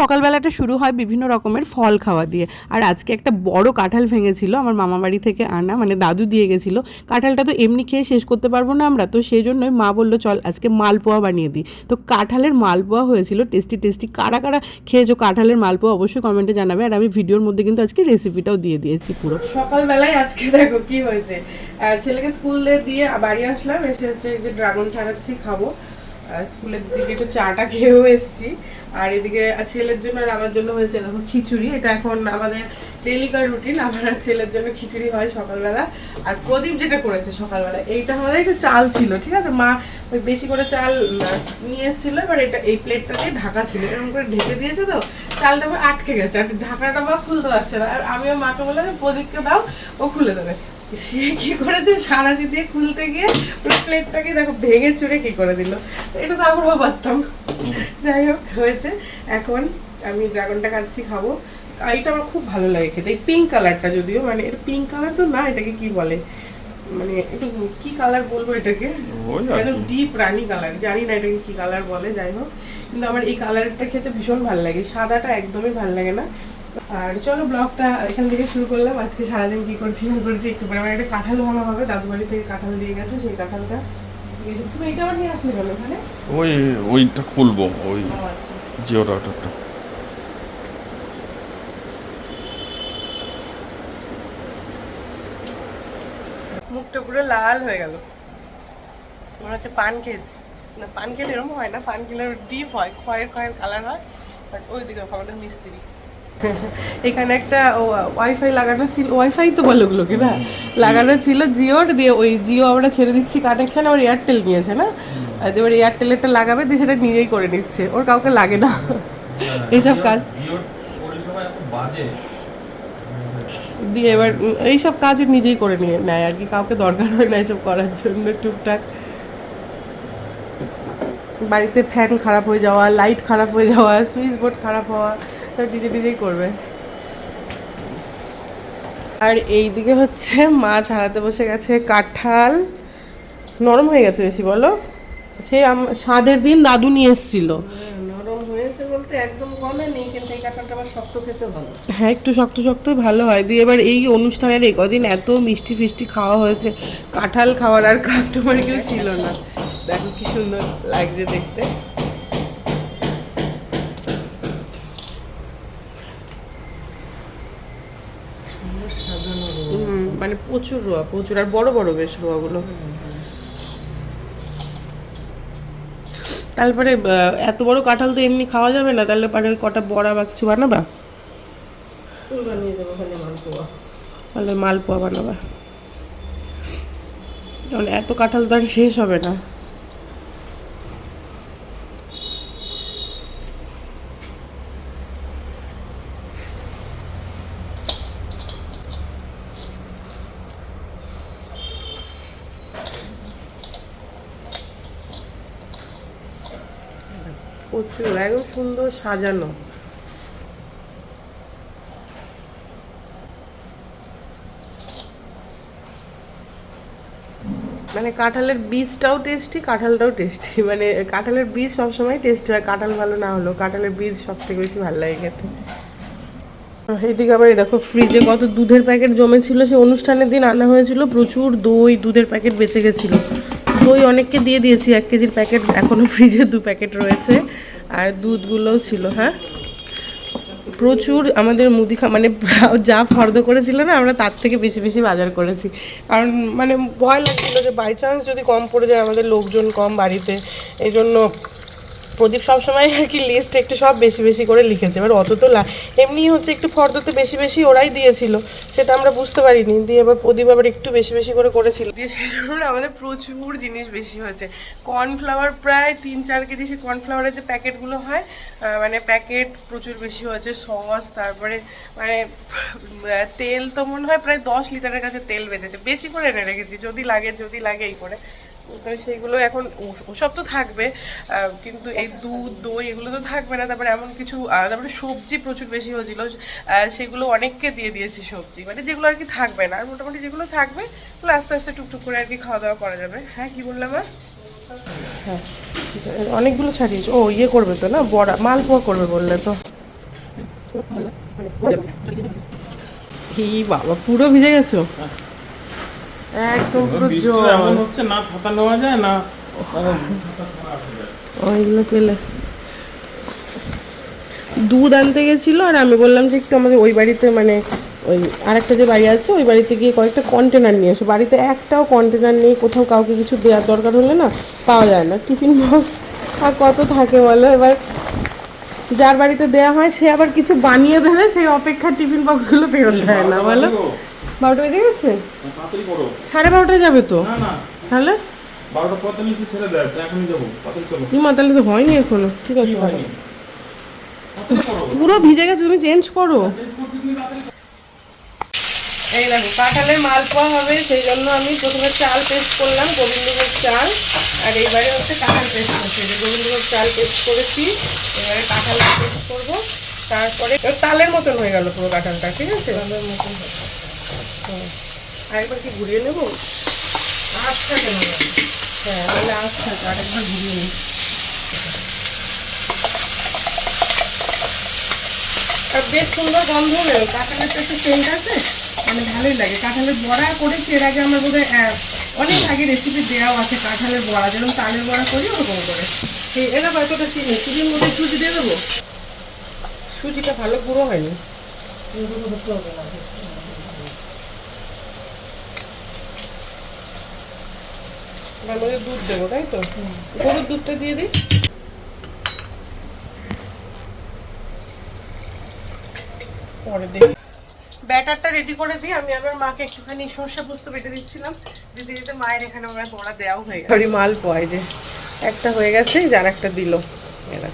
সকালবেলাটা শুরু হয় বিভিন্ন রকমের ফল খাওয়া দিয়ে। আর আজকে একটা বড় কাঁঠাল ভেঙেছিল আমার মামা বাড়ি থেকে আনা মানে দাদু দিয়ে গেছিল। কাঁঠালটা তো এমনি খেয়ে শেষ করতে পারব না আমরা, তো সেই জন্যই মা বলল, চল আজকে মালপোয়া বানিয়ে দিই। তো কাঁঠালের মালপোয়া হয়েছিল, টেস্টি টেস্টি। কারা কারা খেয়েছো কাঁঠালের মালপোয়া অবশ্যই কমেন্টে জানাবে। আর আমি ভিডিওর মধ্যে কিন্তু আজকে রেসিপিটাও দিয়ে দিয়েছি পুরো। সকালবেলায় আজকে দেখো কি হয়েছে। ছেলেকে স্কুলে দিয়ে বাড়ি আসলাম, এসে হচ্ছে যে ড্রাগন ছাড়াচ্ছি, খাব। স্কুলের দিকে একটু চাটা খেয়েও এসেছি। আর এদিকে ছেলের জন্য আর আমার জন্য হয়েছে দেখো খিচুড়ি। এটা এখন আমাদের ডেলিকার রুটিন আমার ছেলের জন্য খিচুড়ি হয় সকালবেলা। আর প্রদীপ যেটা করেছে সকালবেলা, এইটা আমাদের একটু চাল ছিল, ঠিক আছে? মা ওই বেশি করে চাল নিয়ে এসেছিল, এবার এটা এই প্লেটটা দিয়ে ঢাকা ছিল। এরকম করে ঢেকে দিয়েছে তো, চালটা আটকে গেছে। আর ঢাকাটা বা খুলতে পারছে না। আর আমিও মাকে বললাম যে, প্রদীপকে দাও, ও খুলে দেবে। সে কি করেছে? সারাশি দিয়ে খুলতে গিয়ে পুরো প্লেটটাকে দেখো ভেঙে চুরে কি করে দিল। এটা তো আমরাও পারতাম যাই হোক হয়েছে। এখন আমি ড্রাগনটা কাটছি খাব। এটা আমার খুব ভালো লাগে খেতে। এই পিঙ্ক কালারটা যদিও মানে এটা পিঙ্ক কালার তো না এটাকে কি বলে? মানে একটু কি কালার বলব এটাকে? একদম ডিপ রানী কালার জানি না এটাকে কি কালার বলে যাই হোক। কিন্তু আমার এই কালারটা খেতে ভীষণ ভালো লাগে। সাদাটা একদমই ভালো লাগে না। আর চলো ব্লগটা এখান থেকে শুরু করলাম। আজকে সারাদিন কি করছি না করছি একটু পরে আমার একটা কাঁঠাল ভালো হবে। দাদু বাড়ি থেকে কাঁঠাল দিয়ে গেছে সেই কাঁঠালটা। তুমি এটা আবার নিয়ে আসলে কেন ওখানে? ওই ওইটা খুলবো ওই আচ্ছা। জিও রাউটারটা মুখটা পুরো লাল হয়ে গেল। মনে হচ্ছে পান খেয়েছি। না পান খেলে এরকম হয় না পান খেলে ডিপ হয় খয়ের খয়ের কালার হয়। বাট ওই দিকে আমাদের মিস্ত্রি এখানে একটা ওয়াইফাই লাগানো ছিল ওয়াইফাই তো বলে ওগুলোকে না? লাগানো ছিল জিওর দিয়ে ওই জিও আমরা ছেড়ে দিচ্ছি কানেকশন আবার এয়ারটেল নিয়েছে না? এবার এয়ারটেলেরটা লাগাবে দিয়ে সেটা নিজেই করে নিচ্ছে ওর কাউকে লাগে না। এইসব কাজ। দিয়ে এবার এইসব কাজও নিজেই করে নিয়ে নেয় আর কি কাউকে দরকার হয় না এসব করার জন্য টুকটাক। বাড়িতে ফ্যান খারাপ হয়ে যাওয়া লাইট খারাপ হয়ে যাওয়া সুইচ বোর্ড খারাপ হওয়া সব নিজে নিজেই করবে। আর এই দিকে হচ্ছে মাছ হারাতে বসে গেছে কাঁঠাল। নরম হয়ে গেছে বেশি বলো। সে স্বাদের দিন দাদু নিয়ে এসেছিল। নরম হয়েছে বলতে একদম গলে নেই কিন্তু এই কাঁঠালটা আবার শক্ত খেতে ভালো। হ্যাঁ একটু শক্ত শক্ত ভালো হয়। দিয়ে এবার এই অনুষ্ঠানের এই কদিন এত মিষ্টি ফিষ্টি খাওয়া হয়েছে কাঁঠাল খাওয়ার আর কাস্টমার কেউ ছিল না। দেখো কি সুন্দর লাগছে দেখতে। প্রচুর রোয়া প্রচুর আর বড় বড় বেশ রোয়াগুলো। তারপরে এত বড় কাঁঠাল তো এমনি খাওয়া যাবে না তাহলে পরে কটা বড়া বা কিছু বানাবা? তাহলে মালপোয়া বানাবা। কারণ এত কাঁঠাল তো আর শেষ হবে না। প্রচুর একদম সুন্দর সাজানো। মানে কাঁঠালের বীজটাও টেস্টি কাঁঠালটাও টেস্টি মানে কাঁঠালের বীজ সবসময় টেস্টি হয়, কাঁঠাল ভালো না হলেও কাঁঠালের বীজ সব থেকে বেশি ভালো লাগে খেতে। এদিকে আবার দেখো ফ্রিজে কত দুধের প্যাকেট জমেছিল সে অনুষ্ঠানের দিন আনা হয়েছিল, প্রচুর দই দুধের প্যাকেট বেঁচে গেছিল। দই অনেককে দিয়ে দিয়েছি, এক কেজির প্যাকেট এখনও ফ্রিজে দু প্যাকেট রয়েছে। আর দুধগুলোও ছিল হ্যাঁ? প্রচুর আমাদের মুদিখা মানে যা ফর্দ করেছিল না, আমরা তার থেকে বেশি বেশি বাজার করেছি। কারণ মানে ভয় লাগছিল যে বাই চান্স যদি কম পড়ে যায়, আমাদের লোকজন কম বাড়িতে এই জন্য প্রদীপ সবসময় আর কি লিস্ট একটু সব বেশি বেশি করে লিখেছে। এবার অত তো লা- এমনি হচ্ছে একটু ফর্দতে বেশি বেশি ওরাই দিয়েছিল, সেটা আমরা বুঝতে পারিনি। দিয়ে এবার প্রদীপ আবার একটু বেশি বেশি করে করেছিল। দিয়ে সেই জন্য আমাদের প্রচুর জিনিস বেশি হয়েছে। কর্নফ্লাওয়ার প্রায় তিন চার কেজি সে কর্নফ্লাওয়ারের যে প্যাকেটগুলো হয় মানে প্যাকেট প্রচুর বেশি হয়েছে, সস, তারপরে মানে তেল তো মনে হয় প্রায় দশ লিটারের কাছে তেল বেঁচেছে। বেশি করে এনে রেখেছি, যদি লাগে যদি লাগে এই করে। সেইগুলো এখন ওসব তো থাকবে কিন্তু এই দুধ দই এগুলো তো থাকবে না। তারপরে এমন কিছু তারপরে সবজি প্রচুর বেশি হয়েছিল সেগুলো অনেককে দিয়ে দিয়েছি সবজি। মানে যেগুলো আর কি থাকবে না আর মোটামুটি যেগুলো থাকবে ওগুলো আস্তে আস্তে টুকটুক করে আর কি খাওয়া দাওয়া করা যাবে। হ্যাঁ কি বললাম আর? হ্যাঁ। অনেকগুলো ছাড়িয়েছো। ও ইয়ে করবে তো না? বড়া মালপোয়া করবে বললে তো। হি বাবা পুরো ভিজে গেছো? একদম পুরো জল এমন হচ্ছে না ছাতা নেওয়া যায় না ওইগুলো পেলে। দুধ আনতে গেছিল আর আমি বললাম যে একটু আমাদের ওই বাড়িতে মানে ওই আরেকটা যে বাড়ি আছে ওই বাড়িতে গিয়ে কয়েকটা কন্টেনার নিয়ে এসো। বাড়িতে একটাও কন্টেনার নেই কোথাও কাউকে কিছু দেওয়ার দরকার হলে না পাওয়া যায় না। টিফিন বক্স আর কত থাকে বলো? এবার যার বাড়িতে দেওয়া হয় সে আবার কিছু বানিয়ে দেবে সেই অপেক্ষা টিফিন বক্সগুলো ফেরত দেয় না বলো? বারোটা বেজে গেছে? সাড়ে বারোটায় যাবে তো? তাহলে? বারোটা পঁয়তাল্লিশে ছেড়ে দেয় তো এখনই যাব। তাড়াতাড়ি চলো কি মা তাহলে তো হয়নি এখনও। ঠিক আছে। পুরো ভিজে গেছে তুমি চেঞ্জ করো। তুমি তাড়াতাড়ি এই দেখো কাঁঠালের মালপোয়া হবে সেই জন্য আমি প্রথমে চাল পেস্ট করলাম গোবিন্দভোগ চাল। আর এইবারে হচ্ছে কাঁঠাল পেস্ট করছি। গোবিন্দভোগ চাল পেস্ট করেছি এবারে কাঁঠাল পেস্ট করব। তারপরে তালের মতন হয়ে গেল পুরো কাঁঠালটা ঠিক আছে? তালের মতন আরেকবার কি ঘুরিয়ে নেব? আচ্ছা কেন হ্যাঁ তাহলে আচ্ছা আরেকবার ঘুরিয়ে নিই। আর বেশ সুন্দর গন্ধ বেরো কাঁঠালের তো একটু সেন্ট আছে। মানে ভালোই লাগে কাঁঠালের বড়া করেছি এর আগে আমার বোধহয় অনেক আগে রেসিপি দেওয়াও আছে কাঁঠালের বড়া যেরকম তালের বড়া করি ওরকম করে। এই এটা হয়তোটা চিনি সুজির মধ্যে সুজি দিয়ে দেবো? সুজিটা ভালো গুঁড়ো হয়নি। তার মধ্যে দুধ দেবো তাই তো? গরুর দুধটা দিয়ে দিই? পরে দেখি। ব্যাটারটা রেডি করে দিই আমি আবার মাকে একটুখানি সর্ষে পোস্ত বেটে দিচ্ছিলাম। দিতে দিতে মায়ের এখানে ওরা বড়া দেওয়াও হয়ে গেছে। সরি মাল পয় যে। একটা হয়ে গেছে যার একটা দিল। এরা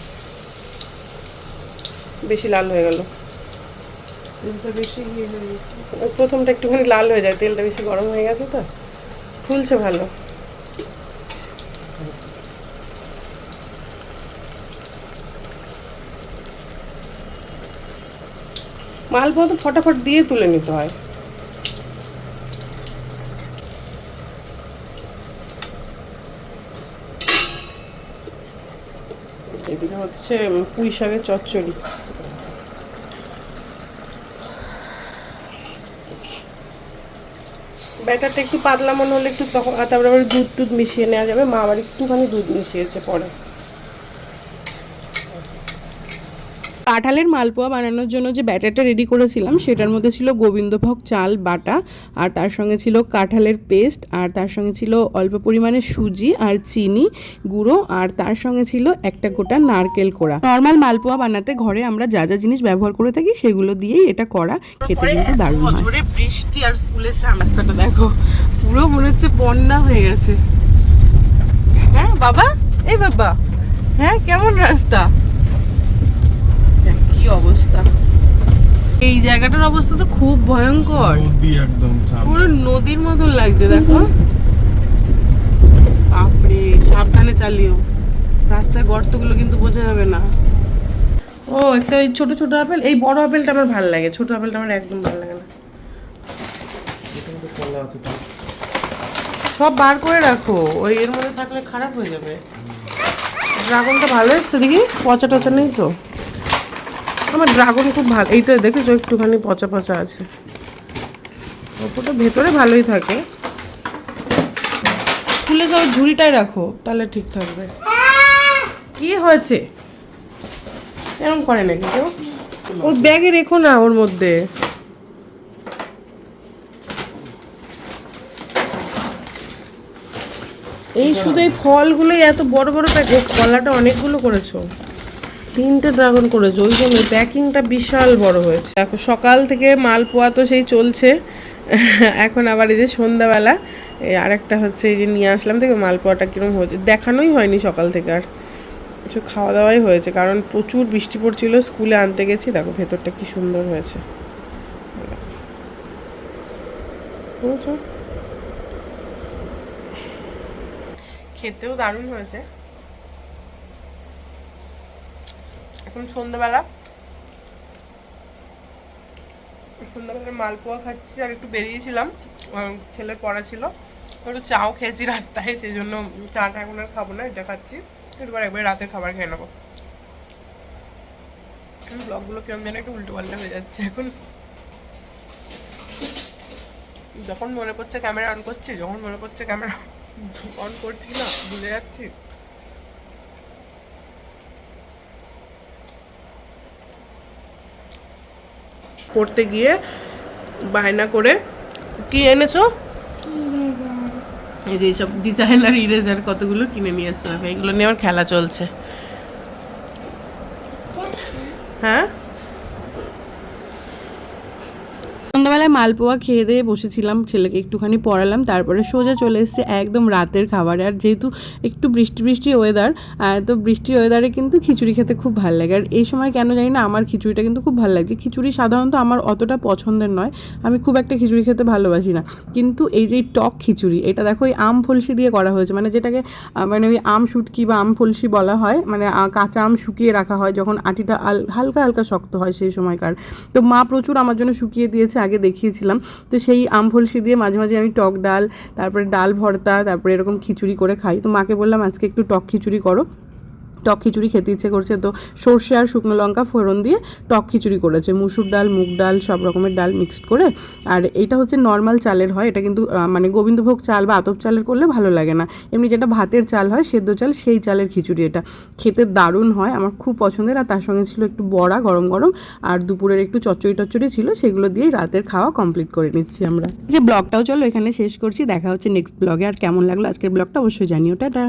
বেশি লাল হয়ে গেল। বেশি প্রথমটা একটুখানি লাল হয়ে যায় তেলটা বেশি গরম হয়ে গেছে তো। ফুলছে ভালো। মালপোয়া তো ফটাফট দিয়ে তুলে নিতে হয়। এদিকে হচ্ছে পুঁই শাকের চচ্চড়ি। ব্যাটারটা একটু পাতলা মনে হলে একটু তখন তারপরে আবার দুধ টুধ মিশিয়ে নেওয়া যাবে। মা আবার একটুখানি দুধ মিশিয়েছে পরে। কাঁঠালের মালপোয়া বানানোর জন্য যে ব্যাটারটা রেডি করেছিলাম সেটার মধ্যে ছিল গোবিন্দভোগ চাল বাটা আর তার সঙ্গে ছিল কাঁঠালের পেস্ট আর তার সঙ্গে ছিল অল্প পরিমাণে সুজি আর চিনি গুঁড়ো আর তার সঙ্গে ছিল একটা গোটা নারকেল কোড়া। নর্মাল মালপোয়া বানাতে ঘরে আমরা যা যা জিনিস ব্যবহার করে থাকি সেগুলো দিয়েই এটা করা। খেতে কিন্তু দারুণ হয়। বৃষ্টি আর স্কুলের রাস্তাটা দেখো পুরো মনে হচ্ছে বন্যা হয়ে গেছে। হ্যাঁ বাবা? এই বাবা হ্যাঁ কেমন রাস্তা? অবস্থা? এই জায়গাটার অবস্থা তো খুব ভয়ঙ্কর। নদী একদম পুরো নদীর মতন লাগছে দেখো। বাপরে সাবধানে চালিও। রাস্তায় গর্তগুলো কিন্তু বোঝা যাবে না। ও একটা ওই ছোট ছোট আপেল এই বড় আপেলটা আমার ভালো লাগে। ছোট আপেলটা আমার একদম ভালো লাগে না। সব বার করে রাখো। ওই এর মধ্যে থাকলে খারাপ হয়ে যাবে। ড্রাগনটা ভালো এসছে দেখি পচা টচা নেই তো? আমার ড্রাগন খুব ভালো এইটা দেখেছ? একটুখানি পচা পচা আছে। ওপরটা ভেতরে ভালোই থাকে। খুলে সব ঝুড়িটাই রাখো, তাহলে ঠিক থাকবে। কি হয়েছে? এরকম করে নাকি কেউ? ও ব্যাগে রেখো না ওর মধ্যে। এই শুধু এই ফলগুলোই এত বড় বড় প্যাকেট কলাটা অনেকগুলো করেছ। তিনটে ড্রাগন করেছে, ওই জন্য প্যাকিংটা বিশাল বড় হয়েছে। দেখো, সকাল থেকে মাল পোয়া তো সেই চলছে। এখন আবার এই যে সন্ধ্যাবেলা, এই আরেকটা হচ্ছে এই যে নিয়ে আসলাম থেকে মালপোয়াটা কীরকম হয়েছে। দেখানোই হয়নি সকাল থেকে আর। কিছু খাওয়া দাওয়াই হয়েছে, কারণ প্রচুর বৃষ্টি পড়ছিল, স্কুলে আনতে গেছি। দেখো, ভেতরটা কি সুন্দর হয়েছে? খেতেও দারুণ হয়েছে। এখন সন্ধ্যাবেলা। সন্ধ্যাবেলা মালপোয়া খাচ্ছি, আর একটু বেরিয়েছিলাম। ছেলের পড়া ছিল। একটু চাও খেয়েছি রাস্তায় সেই জন্য চাটা এখন আর খাব না, এটা খাচ্ছি। এরপর একবার রাতের খাবার খেয়ে নেব। ব্লগগুলো কেমন যেন একটু উল্টো পাল্টা হয়ে যাচ্ছে এখন। যখন মনে পড়ছে ক্যামেরা অন করছি, যখন মনে পড়ছে ক্যামেরা অন করছি না, ভুলে যাচ্ছি। পড়তে গিয়ে বায়না করে কি এনেছো? এই যে সব ডিজাইনার ইরেজার কতগুলো কিনে নিয়ে আসতে হবে এগুলো নিয়ে আমার খেলা চলছে। হ্যাঁ? মালপোয়া খেয়ে দিয়ে বসেছিলাম, ছেলেকে একটুখানি পড়ালাম, তারপরে সোজা চলে এসেছে একদম রাতের খাবারে। আর যেহেতু একটু বৃষ্টি বৃষ্টি ওয়েদার তো বৃষ্টির ওয়েদারে কিন্তু খিচুড়ি খেতে খুব ভালো লাগে। আর এই সময় কেন জানি না, আমার খিচুড়িটা কিন্তু খুব ভালো লাগছে। খিচুড়ি সাধারণত আমার অতটা পছন্দের নয়, আমি খুব একটা খিচুড়ি খেতে ভালোবাসি না। কিন্তু এই যে টক খিচুড়ি, এটা দেখো এই আম ফলসি দিয়ে করা হয়েছে। মানে যেটাকে মানে ওই আম শুটকি বা আম ফলসি বলা হয় মানে কাঁচা আম শুকিয়ে রাখা হয় যখন আটিটা হালকা হালকা শক্ত হয় সেই সময়কার। তো মা প্রচুর আমার জন্য শুকিয়ে দিয়েছে, আগে দেখিয়েছিলাম। তো সেই আম ফলসি দিয়ে মাঝে মাঝে আমি টক ডাল, তারপরে ডাল ভর্তা, তারপরে এরকম খিচুড়ি করে খাই। তো মাকে বললাম, আজকে একটু টক খিচুড়ি করো। টক খিচুড়ি খেতে ইচ্ছে করছে, তো সর্ষে আর শুকনো লঙ্কা ফোড়ন দিয়ে টক খিচুড়ি করেছে। মুসুর ডাল, মুগ ডাল, সব রকমের ডাল মিক্সড করে। আর এটা হচ্ছে নর্মাল চালের হয়, এটা কিন্তু মানে গোবিন্দভোগ চাল বা আতপ চালের করলে ভালো লাগে না। এমনি যেটা ভাতের চাল হয়, সেদ্ধ চাল, সেই চালের খিচুড়ি এটা। খেতে দারুণ হয়, আমার খুব পছন্দের। আর তার সঙ্গে ছিল একটু বড়া, গরম গরম। আর দুপুরের একটু চচ্চড়ি টচ্চড়ি ছিল, সেগুলো দিয়েই রাতের খাওয়া কমপ্লিট করে নিচ্ছি আমরা। যে ব্লগটাও চলো, এখানে শেষ করছি। দেখা হচ্ছে নেক্সট ব্লগে। আর কেমন লাগল আজকের ব্লগটা অবশ্যই জানিও। টাটা।